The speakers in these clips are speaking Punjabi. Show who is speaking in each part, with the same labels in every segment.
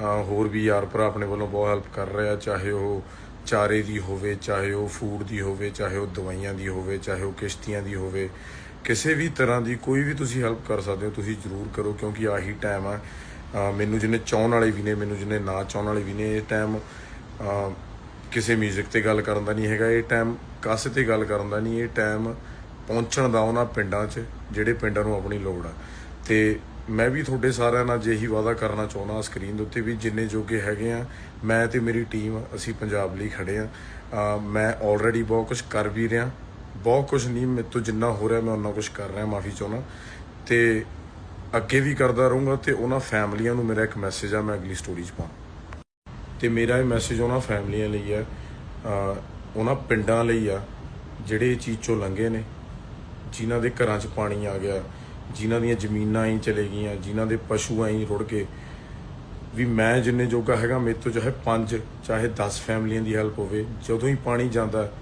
Speaker 1: ਹੋਰ ਵੀ ਯਾਰ ਭਰਾ ਆਪਣੇ ਵੱਲੋਂ ਬਹੁਤ ਹੈਲਪ ਕਰ ਰਿਹਾ ਚਾਹੇ ਉਹ ਚਾਰੇ ਦੀ ਹੋਵੇ, ਚਾਹੇ ਉਹ ਫੂਡ ਦੀ ਹੋਵੇ, ਚਾਹੇ ਉਹ ਦਵਾਈਆਂ ਦੀ ਹੋਵੇ, ਚਾਹੇ ਉਹ ਕਿਸ਼ਤੀਆਂ ਦੀ ਹੋਵੇ। ਕਿਸੇ ਵੀ ਤਰ੍ਹਾਂ ਦੀ ਕੋਈ ਵੀ ਤੁਸੀਂ ਹੈਲਪ ਕਰ ਸਕਦੇ ਹੋ, ਤੁਸੀਂ ਜ਼ਰੂਰ ਕਰੋ, ਕਿਉਂਕਿ ਆਹੀ ਟਾਈਮ ਆ। ਮੈਨੂੰ ਜਿਹਨੇ ਚਾਹਣ ਵਾਲੇ ਵੀ ਨੇ, ਮੈਨੂੰ ਜਿਹਨੇ ਨਾ ਚਾਹਣ ਵਾਲੇ ਵੀ ਨੇ, ਇਹ ਟਾਈਮ ਕਿਸੇ 뮤직 ਤੇ ਗੱਲ ਕਰਨ ਦਾ ਨਹੀਂ ਹੈਗਾ, ਇਹ ਟਾਈਮ ਕਾਸੇ ਤੇ ਗੱਲ ਕਰਨ ਦਾ ਨਹੀਂ, ਇਹ ਟਾਈਮ ਪਹੁੰਚਣ ਦਾ ਉਹਨਾਂ ਪਿੰਡਾਂ 'ਚ, ਜਿਹੜੇ ਪਿੰਡਾਂ ਨੂੰ ਆਪਣੀ ਲੋੜ ਆ। ਤੇ ਮੈਂ ਵੀ ਤੁਹਾਡੇ ਸਾਰਿਆਂ ਨਾਲ ਜਿਹੀ ਵਾਅਦਾ ਕਰਨਾ ਚਾਹੁੰਦਾ ਸਕਰੀਨ ਦੇ ਉੱਤੇ ਵੀ ਜਿੰਨੇ ਜੋਗੇ ਹੈਗੇ ਆ, ਮੈਂ ਤੇ ਮੇਰੀ ਟੀਮ ਅਸੀਂ ਪੰਜਾਬ ਲਈ ਖੜੇ ਆ। ਮੈਂ ਆਲਰੇਡੀ ਬਹੁਤ ਕੁਝ ਕਰ ਵੀ ਰਿਹਾ, ਬਹੁਤ ਕੁਝ ਨਹੀਂ, ਮੇਰੇ ਤੋਂ ਜਿੰਨਾ ਹੋ ਰਿਹਾ ਮੈਂ ਉਹਨਾਂ ਕੁਝ ਕਰ ਰਿਹਾ, ਮਾਫੀ ਚਾਹੁੰਦਾ। ਤੇ ਅੱਗੇ ਵੀ ਕਰਦਾ ਰਹੂੰਗਾ ਤੇ ਉਹਨਾਂ ਫੈਮਲੀਆਂ ਨੂੰ ਮੇਰਾ ਇੱਕ ਮੈਸੇਜ ਆ, ਮੈਂ ਅਗਲੀ ਸਟੋਰੀ 'ਚ ਪਾਉਂ ਤੇ ਮੇਰਾ ਇਹ ਮੈਸੇਜ ਉਹਨਾਂ ਫੈਮਲੀਆਂ ਲਈ ਆ ਉਹਨਾਂ ਪਿੰਡਾਂ ਲਈ ਆ, ਜਿਹੜੇ ਇਹ ਚੀਜ਼ ਚੋਂ ਲੰਘੇ ਨੇ, ਜਿਨ੍ਹਾਂ ਦੇ ਘਰਾਂ 'ਚ ਪਾਣੀ ਆ ਗਿਆ ਜਿਨ੍ਹਾਂ ਦੀਆਂ ਜ਼ਮੀਨਾਂ ਹੀ ਚਲੇ ਗਈਆਂ, ਜਿਨ੍ਹਾਂ ਦੇ ਪਸ਼ੂ ਐਂ ਰੁੜ ਕੇ। ਵੀ ਮੈਂ ਜਿੰਨੇ ਜੋਗਾ ਹੈਗਾ, ਮੇਰੇ ਤੋਂ ਚਾਹੇ 5 ਚਾਹੇ 10 ਫੈਮਲੀਆਂ ਦੀ ਹੈਲਪ ਹੋਵੇ, ਜਦੋਂ ਹੀ ਪਾਣੀ ਜਾਂਦਾ,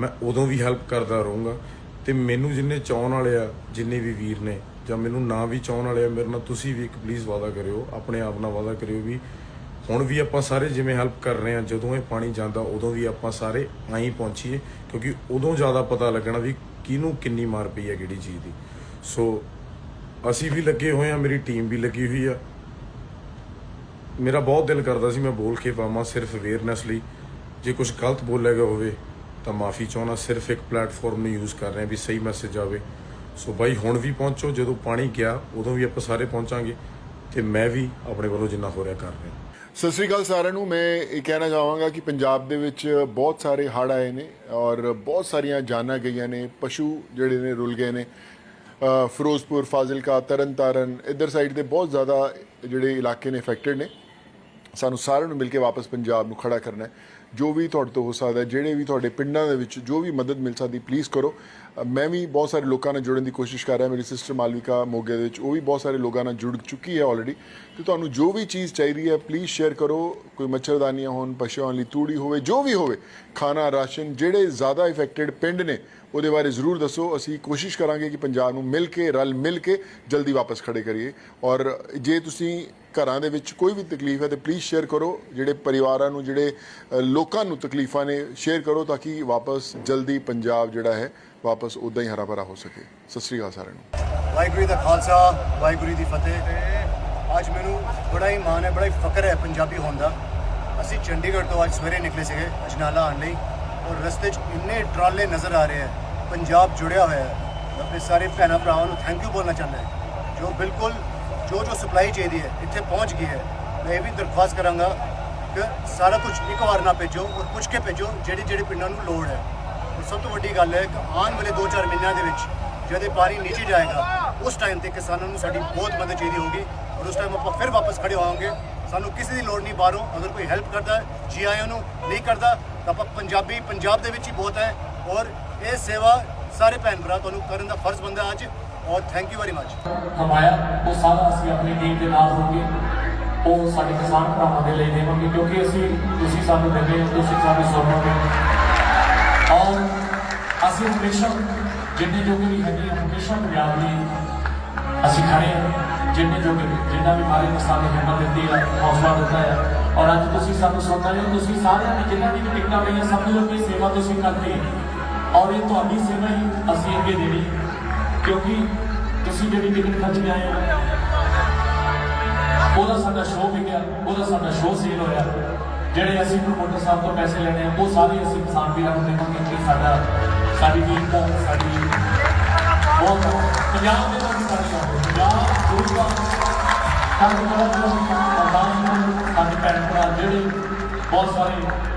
Speaker 1: ਮੈਂ ਉਦੋਂ ਵੀ ਹੈਲਪ ਕਰਦਾ ਰਹੂੰਗਾ। ਤੇ ਮੈਨੂੰ ਜਿੰਨੇ ਚਾਹਣ ਵਾਲੇ ਆ, ਜਿੰਨੇ ਵੀ ਵੀਰ ਨੇ, ਜਾਂ ਮੈਨੂੰ ਨਾ ਵੀ ਚਾਹਣ ਵਾਲੇ ਆ, ਮੇਰੇ ਨਾਲ ਤੁਸੀਂ ਵੀ ਇੱਕ ਪਲੀਜ਼ ਵਾਅਦਾ ਕਰਿਓ, ਆਪਣੇ ਆਪ ਨਾਲ ਵਾਅਦਾ ਕਰਿਓ ਵੀ ਹੁਣ ਵੀ ਆਪਾਂ ਸਾਰੇ ਜਿਵੇਂ ਹੈਲਪ ਕਰ ਰਹੇ ਆ, ਜਦੋਂ ਇਹ ਪਾਣੀ ਜਾਂਦਾ, ਉਦੋਂ ਵੀ ਆਪਾਂ ਸਾਰੇ ਆਈ ਪਹੁੰਚੀਏ, ਕਿਉਂਕਿ ਉਦੋਂ ਜ਼ਿਆਦਾ ਪਤਾ ਲੱਗਣਾ ਵੀ ਕਿਹਨੂੰ ਕਿੰਨੀ ਮਾਰ ਪਈ ਹੈ ਕਿਹੜੀ ਚੀਜ਼ ਦੀ। ਸੋ ਅਸੀਂ ਵੀ ਲੱਗੇ ਹੋਏ ਆ ਮੇਰੀ ਟੀਮ ਵੀ ਲੱਗੀ ਹੋਈ ਆ। ਮੇਰਾ ਬਹੁਤ ਦਿਲ ਕਰਦਾ ਸੀ ਮੈਂ ਬੋਲ ਕੇ ਪਾਵਾਂ ਸਿਰਫ ਅਵੇਅਰਨੈਸ ਲਈ। ਜੇ ਕੁਝ ਗਲਤ ਬੋਲਿਆ ਗਿਆ ਹੋਵੇ, ਤਾਂ ਮਾਫੀ ਚਾਹੁੰਦਾ, ਸਿਰਫ ਇੱਕ ਪਲੇਟਫਾਰਮ ਨੂੰ ਯੂਜ਼ ਕਰ ਰਹੇ ਹਾਂ ਵੀ ਸਹੀ ਮੈਸੇਜ ਆਵੇ। ਸੋ ਬਾਈ, ਹੁਣ ਵੀ ਪਹੁੰਚੋ, ਜਦੋਂ ਪਾਣੀ ਗਿਆ, ਉਦੋਂ ਵੀ ਆਪਾਂ ਸਾਰੇ ਪਹੁੰਚਾਂਗੇ ਤੇ ਮੈਂ ਵੀ ਆਪਣੇ ਵੱਲੋਂ ਜਿੰਨਾ ਹੋ ਰਿਹਾ ਕਰ ਰਿਹਾ।
Speaker 2: ਸਤਿ ਸ੍ਰੀ ਅਕਾਲ ਸਾਰਿਆਂ ਨੂੰ, ਮੈਂ ਇਹ ਕਹਿਣਾ ਚਾਹਾਂਗਾ ਕਿ ਪੰਜਾਬ ਦੇ ਵਿੱਚ ਬਹੁਤ ਸਾਰੇ ਹੜ੍ਹ ਆਏ ਨੇ ਔਰ ਬਹੁਤ ਸਾਰੀਆਂ ਜਾਨਾਂ ਗਈਆਂ ਨੇ, ਪਸ਼ੂ ਜਿਹੜੇ ਨੇ ਰੁਲ ਗਏ ਨੇ। ਫਿਰੋਜ਼ਪੁਰ, ਫਾਜ਼ਿਲਕਾ, ਤਰਨਤਾਰਨ, ਇੱਧਰ ਸਾਈਡ ਦੇ ਬਹੁਤ ਜ਼ਿਆਦਾ ਜਿਹੜੇ ਇਲਾਕੇ ਨੇ ਅਫੈਕਟਡ ਨੇ। ਸਾਨੂੰ ਸਾਰਿਆਂ ਨੂੰ ਮਿਲ ਕੇ ਵਾਪਸ ਪੰਜਾਬ ਨੂੰ ਖੜਾ ਕਰਨਾ ਹੈ। ਜੋ ਵੀ ਤੁਹਾਡੇ ਤੋਂ ਹੋ ਸਕਦਾ ਜਿਹੜੇ ਵੀ ਤੁਹਾਡੇ ਪਿੰਡਾਂ ਦੇ ਵਿੱਚ ਜੋ ਵੀ ਮਦਦ ਮਿਲ ਸਕਦੀ ਪਲੀਜ਼ ਕਰੋ। ਮੈਂ ਵੀ ਬਹੁਤ ਸਾਰੇ ਲੋਕਾਂ ਨਾਲ ਜੁੜਨ ਦੀ ਕੋਸ਼ਿਸ਼ ਕਰ ਰਿਹਾ। ਮੇਰੀ ਸਿਸਟਰ ਮਾਲਵਿਕਾ ਮੋਗੇ ਦੇ ਵਿੱਚ, ਉਹ ਵੀ ਬਹੁਤ ਸਾਰੇ ਲੋਕਾਂ ਨਾਲ ਜੁੜ ਚੁੱਕੀ ਹੈ ਆਲਰੇਡੀ ਤੇ ਤੁਹਾਨੂੰ ਜੋ ਵੀ ਚੀਜ਼ ਚਾਹੀਦੀ ਹੈ ਪਲੀਜ਼ ਸ਼ੇਅਰ ਕਰੋ। ਕੋਈ ਮੱਛਰਦਾਨੀਆਂ ਹੋਣ, ਪਸ਼ੂਆਂ ਲਈ ਤੂੜੀ ਹੋਵੇ, ਜੋ ਵੀ ਹੋਵੇ, ਖਾਣਾ, ਰਾਸ਼ਨ, ਜਿਹੜੇ ਜ਼ਿਆਦਾ ਇਫੈਕਟਡ ਪਿੰਡ ਨੇ, ਉਹਦੇ ਬਾਰੇ ਜ਼ਰੂਰ ਦੱਸੋ। ਅਸੀਂ ਕੋਸ਼ਿਸ਼ ਕਰਾਂਗੇ ਕਿ ਪੰਜਾਬ ਨੂੰ ਮਿਲ ਕੇ, ਰਲ ਮਿਲ ਕੇ ਜਲਦੀ ਵਾਪਸ ਖੜੇ ਕਰੀਏ। ਔਰ ਜੇ ਤੁਸੀਂ ਘਰਾਂ ਦੇ ਵਿੱਚ ਕੋਈ ਵੀ ਤਕਲੀਫ ਹੈ, ਤੇ ਪਲੀਜ਼ ਸ਼ੇਅਰ ਕਰੋ। ਜਿਹੜੇ ਪਰਿਵਾਰਾਂ ਨੂੰ, ਜਿਹੜੇ ਲੋਕਾਂ ਨੂੰ ਤਕਲੀਫਾਂ ਨੇ ਸ਼ੇਅਰ ਕਰੋ ਤਾਂ ਕਿ ਵਾਪਸ ਜਲਦੀ ਪੰਜਾਬ ਜਿਹੜਾ ਹੈ ਵਾਪਸ ਉਦਾਂ ਹੀ ਹਰਾ ਭਰਾ ਹੋ ਸਕੇ। ਸਤਿ ਸ੍ਰੀ ਅਕਾਲ ਸਾਰਿਆਂ ਨੂੰ।
Speaker 3: ਵਾਹਿਗੁਰੂ ਦਾ ਖਾਲਸਾ, ਵਾਹਿਗੁਰੂ ਦੀ ਫਤਿਹ। ਅੱਜ ਮੈਨੂੰ ਬੜਾ ਹੀ ਮਾਣ ਹੈ, ਬੜਾ ਹੀ ਫਖਰ ਹੈ ਪੰਜਾਬੀ ਹੋਣ ਦਾ। ਅਸੀਂ ਚੰਡੀਗੜ੍ਹ ਤੋਂ ਅੱਜ ਸਵੇਰੇ ਨਿਕਲੇ ਸੀਗੇ ਅਜਨਾਲਾ ਆਉਣ ਲਈ। ਔਰ ਰਸਤੇ 'ਚ ਇੰਨੇ ਟਰਾਲੇ ਨਜ਼ਰ ਆ ਰਹੇ ਹੈ, ਪੰਜਾਬ ਜੁੜਿਆ ਹੋਇਆ ਹੈ। ਆਪਣੇ ਸਾਰੇ ਭੈਣਾਂ ਭਰਾਵਾਂ ਨੂੰ ਥੈਂਕ ਯੂ ਬੋਲਣਾ ਚਾਹੁੰਦਾ ਹਾਂ। ਜੋ ਬਿਲਕੁਲ ਜੋ ਜੋ ਸਪਲਾਈ ਚਾਹੀਦੀ ਹੈ, ਇੱਥੇ ਪਹੁੰਚ ਗਈ ਹੈ। ਮੈਂ ਇਹ ਵੀ ਦਰਖਾਸਤ ਕਰਾਂਗਾ ਕਿ ਸਾਰਾ ਕੁਝ ਇੱਕ ਵਾਰ ਨਾ ਭੇਜੋ ਔਰ ਪੁੱਛ ਕੇ ਭੇਜੋ, ਜਿਹੜੀ ਜਿਹੜੀ ਪਿੰਡਾਂ ਨੂੰ ਲੋੜ ਹੈ। ਸਭ ਤੋਂ ਵੱਡੀ ਗੱਲ ਹੈ ਕਿ ਆਉਣ ਵਾਲੇ 2-4 ਮਹੀਨਿਆਂ ਦੇ ਵਿੱਚ ਜਦ ਇਹ ਪਾਣੀ ਨੀਚੇ ਜਾਏਗਾ, ਉਸ ਟਾਈਮ ਤੇ ਕਿਸਾਨਾਂ ਨੂੰ ਸਾਡੀ ਬਹੁਤ ਮਦਦ ਚਾਹੀਦੀ ਹੋਗੀ ਔਰ ਉਸ ਟਾਈਮ ਆਪਾਂ ਫਿਰ ਵਾਪਸ ਖੜੇ ਹੋਵਾਂਗੇ। ਸਾਨੂੰ ਕਿਸੇ ਦੀ ਲੋੜ ਨਹੀਂ ਬਾਹਰੋਂ, ਅਗਰ ਕੋਈ ਹੈਲਪ ਕਰਦਾ ਜੀ ਆਇਆਂ ਨੂੰ ਨਹੀਂ ਕਰਦਾ, ਤਾਂ ਆਪਾਂ ਪੰਜਾਬੀ, ਪੰਜਾਬ ਦੇ ਵਿੱਚ ਹੀ ਬਹੁਤ ਹੈ ਔਰ ਇਹ ਸੇਵਾ ਸਾਰੇ ਭੈਣ ਭਰਾ ਤੁਹਾਨੂੰ ਕਰਨ ਦਾ ਫਰਜ਼ ਬਣਦਾ ਅੱਜ ਔਰ ਥੈਂਕ ਯੂ ਵੈਰੀ ਮਚ
Speaker 4: ਕਮਾਇਆ, ਉਹ ਸਾਰਾ ਅਸੀਂ ਆਪਣੀ ਟੀਮ ਦੇ ਨਾਲ ਹੋਗੇ ਉਹ ਸਾਡੇ ਕਿਸਾਨ ਭਰਾਵਾਂ ਦੇ ਲਈ ਦੇਵਾਂਗੇ, ਕਿਉਂਕਿ ਅਸੀਂ, ਤੁਸੀਂ ਸਾਨੂੰ ਦਿੰਦੇ ਹੋ, ਤੁਸੀਂ ਸਾਨੂੰ ਸੁਣੋਗੇ। ਅਸੀਂ ਹਮੇਸ਼ਾ ਜਿੰਨੇ ਜੋਗੇ ਵੀ ਹੈਗੇ ਹਾਂ, ਹਮੇਸ਼ਾ ਪੰਜਾਬ ਲਈ ਅਸੀਂ ਖੜੇ ਹਾਂ ਜਿੰਨੇ ਜੋਗੇ ਵੀ, ਜਿੰਨਾ ਵੀ ਮਾਰੇ ਕਿਸਾਨ ਨੇ ਹਿੰਮਤ ਦਿੱਤੀ ਹੈ ਹੌਸਲਾ ਦਿੱਤਾ ਹੈ ਔਰ ਅੱਜ ਤੁਸੀਂ ਸਾਨੂੰ ਸੁਣਨਾ ਹੋ ਤੁਸੀਂ ਸਾਰਿਆਂ ਨੇ ਜਿੰਨਾਂ ਦੀ ਵੀ ਟਿਕਟਾਂ ਲਈਆਂ ਸਮਝ ਲਓ ਕਿ ਸੇਵਾ ਤੁਸੀਂ ਕਰਦੇ ਹੋ ਔਰ ਇਹ ਤੁਹਾਡੀ ਸੇਵਾ ਹੀ ਅਸੀਂ ਅੱਗੇ ਦੇਣੀ ਕਿਉਂਕਿ ਤੁਸੀਂ ਜਿਹੜੀ ਟਿਕਟ ਖਰਚ ਕੇ ਆਏ ਹੋ ਉਹਦਾ ਸਾਡਾ ਸ਼ੋਅ ਵਿਕਿਆ ਉਹਦਾ ਸਾਡਾ ਸ਼ੋਅ ਸੇਲ ਹੋਇਆ ਜਿਹੜੇ ਅਸੀਂ ਪ੍ਰਮੋਟਰ ਸਾਹਿਬ ਤੋਂ ਪੈਸੇ ਲੈਣੇ ਆ ਉਹ ਸਾਰੇ ਅਸੀਂ ਕਿਸਾਨ ਵੀਰਾਂ ਨੂੰ ਦੇਵਾਂਗੇ ਕਿ ਸਾਡਾ ਸਾਡੀ ਟੀਮ ਦਾ, ਸਾਡੀ ਬਹੁਤ ਪੰਜਾਬ ਦੇ ਲੋਕ ਸਾਡੀ ਆ। ਪੰਜਾਬ ਗੁਰੂ ਦਾ। ਸਾਨੂੰ ਬਹੁਤ ਬਹੁਤ ਅਰਦਾਸ ਸਾਡੇ ਭੈਣ ਭਰਾ ਜਿਹੜੇ ਬਹੁਤ ਸਾਰੇ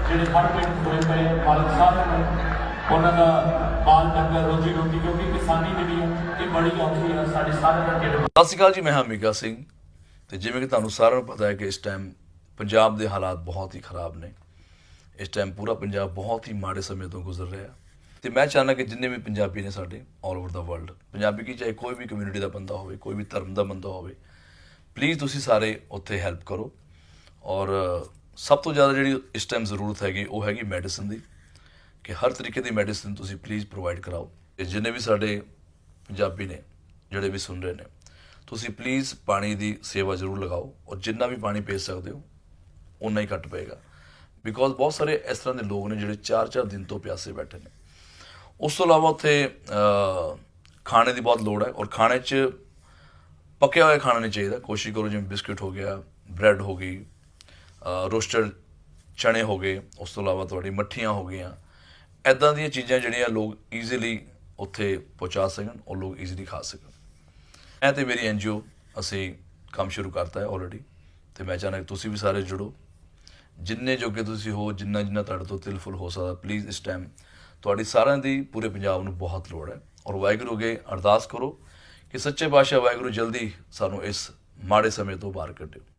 Speaker 4: ਜਿਹੜੇ ਹੜ ਹੋਏ ਪਏ, ਮਾਲਕ ਸਾਹਿਬ ਨੂੰ, ਉਹਨਾਂ ਦਾ ਬਾਲ ਡੰਗਰ, ਰੋਜੀ ਰੋਟੀ, ਕਿਉਂਕਿ ਕਿਸਾਨੀ ਜਿਹੜੀ ਆ ਇਹ ਬੜੀ ਔਖੀ ਆ ਸਾਡੇ ਸਾਰੇ ਵਰਗੇ ਦੇ
Speaker 5: ਸਤਿ ਸ਼੍ਰੀ ਅਕਾਲ ਜੀ, ਮੈਂ ਹਾਂ ਸਿੰਘ। ਤੇ ਜਿਵੇਂ ਕਿ ਤੁਹਾਨੂੰ ਸਾਰਿਆਂ ਨੂੰ ਪਤਾ ਹੈ ਕਿ ਇਸ ਟਾਈਮ ਪੰਜਾਬ ਦੇ ਹਾਲਾਤ ਬਹੁਤ ਹੀ ਖਰਾਬ ਨੇ। ਇਸ ਟਾਈਮ ਪੂਰਾ ਪੰਜਾਬ ਬਹੁਤ ਹੀ ਮਾੜੇ ਸਮੇਂ ਤੋਂ ਗੁਜ਼ਰ ਰਿਹਾ। ਤੇ ਮੈਂ ਚਾਹੁੰਦਾ ਕਿ ਜਿੰਨੇ ਵੀ ਪੰਜਾਬੀ ਨੇ ਸਾਡੇ ਆਲ ਓਵਰ ਦਾ ਵਰਲਡ ਪੰਜਾਬੀ ਕੀ ਚਾਹੇ ਕੋਈ ਵੀ ਕਮਿਊਨਿਟੀ ਦਾ ਬੰਦਾ ਹੋਵੇ, ਕੋਈ ਵੀ ਧਰਮ ਦਾ ਬੰਦਾ ਹੋਵੇ ਪਲੀਜ਼ ਤੁਸੀਂ ਸਾਰੇ ਉੱਥੇ ਹੈਲਪ ਕਰੋ। ਔਰ, ਸਭ ਤੋਂ ਜ਼ਿਆਦਾ ਜਿਹੜੀ ਇਸ ਟਾਈਮ ਜ਼ਰੂਰਤ ਹੈਗੀ, ਉਹ ਹੈਗੀ ਮੈਡੀਸਨ ਦੀ, ਕਿ ਹਰ ਤਰੀਕੇ ਦੀ ਮੈਡੀਸਨ ਤੁਸੀਂ ਪਲੀਜ਼ ਪ੍ਰੋਵਾਈਡ ਕਰਾਓ। ਤੇ ਜਿੰਨੇ ਵੀ ਸਾਡੇ ਪੰਜਾਬੀ ਨੇ, ਜਿਹੜੇ ਵੀ ਸੁਣ ਰਹੇ ਨੇ, ਤੁਸੀਂ ਪਲੀਜ਼ ਪਾਣੀ ਦੀ ਸੇਵਾ ਜ਼ਰੂਰ ਲਗਾਓ, ਔਰ ਜਿੰਨਾ ਵੀ ਪਾਣੀ ਭੇਜ ਸਕਦੇ ਹੋ ਉਨਾ ਹੀ ਘੱਟ ਪਏਗਾ। ਬਿਕੋਜ਼ ਬਹੁਤ ਸਾਰੇ ਇਸ ਤਰ੍ਹਾਂ ਦੇ ਲੋਕ ਨੇ ਜਿਹੜੇ 4-4 ਦਿਨ ਤੋਂ ਪਿਆਸੇ ਬੈਠੇ ਨੇ। ਉਸ ਤੋਂ ਇਲਾਵਾ ਉੱਥੇ ਖਾਣੇ ਦੀ ਬਹੁਤ ਲੋੜ ਹੈ ਔਰ ਖਾਣੇ 'ਚ ਪੱਕਿਆ ਹੋਇਆ ਖਾਣਾ ਨਹੀਂ ਚਾਹੀਦਾ। ਕੋਸ਼ਿਸ਼ ਕਰੋ ਜਿਵੇਂ ਬਿਸਕੁਟ ਹੋ ਗਿਆ, ਬ੍ਰੈਡ ਹੋ ਗਈ ਰੋਸਟਡ ਚਣੇ ਹੋ ਗਏ, ਉਸ ਤੋਂ ਇਲਾਵਾ ਤੁਹਾਡੀ ਮੱਠੀਆਂ ਹੋ ਗਈਆਂ। ਐਦਾਂ ਦੀਆਂ ਚੀਜ਼ਾਂ ਜਿਹੜੀਆਂ ਲੋਕ ਈਜ਼ੀਲੀ ਉੱਥੇ ਪਹੁੰਚਾ ਸਕਣ ਔਰ ਲੋਕ ਈਜ਼ੀਲੀ ਖਾ ਸਕਣ। ਐ ਤੇ ਮੇਰੀ ਐਨਜੀਓ ਅਸੀਂ ਕੰਮ ਸ਼ੁਰੂ ਕਰਤਾ ਹੈ ਆਲਰੇਡੀ ਤੇ ਮੈਂ ਚਾਹੁੰਦਾ ਕਿ ਤੁਸੀਂ ਵੀ ਸਾਰੇ ਜੁੜੋ। ਜਿੰਨੇ ਜੋਗੇ ਤੁਸੀਂ ਹੋ ਜਿੰਨਾ ਜਿੰਨਾ ਤੁਹਾਡੇ ਤੋਂ ਤਿਲਫੁਲ ਹੋ ਸਕਦਾ ਪਲੀਜ਼ ਇਸ ਟਾਈਮ ਤੁਹਾਡੀ ਸਾਰਿਆਂ ਦੀ ਪੂਰੇ ਪੰਜਾਬ ਨੂੰ ਬਹੁਤ ਲੋੜ ਹੈ। ਔਰ ਵਾਹਿਗੁਰੂ ਅੱਗੇ ਅਰਦਾਸ ਕਰੋ ਕਿ ਸੱਚੇ ਪਾਤਸ਼ਾਹ ਵਾਹਿਗੁਰੂ ਜਲਦੀ ਸਾਨੂੰ ਇਸ ਮਾੜੇ ਸਮੇਂ ਤੋਂ ਬਾਹਰ ਕੱਢਿਓ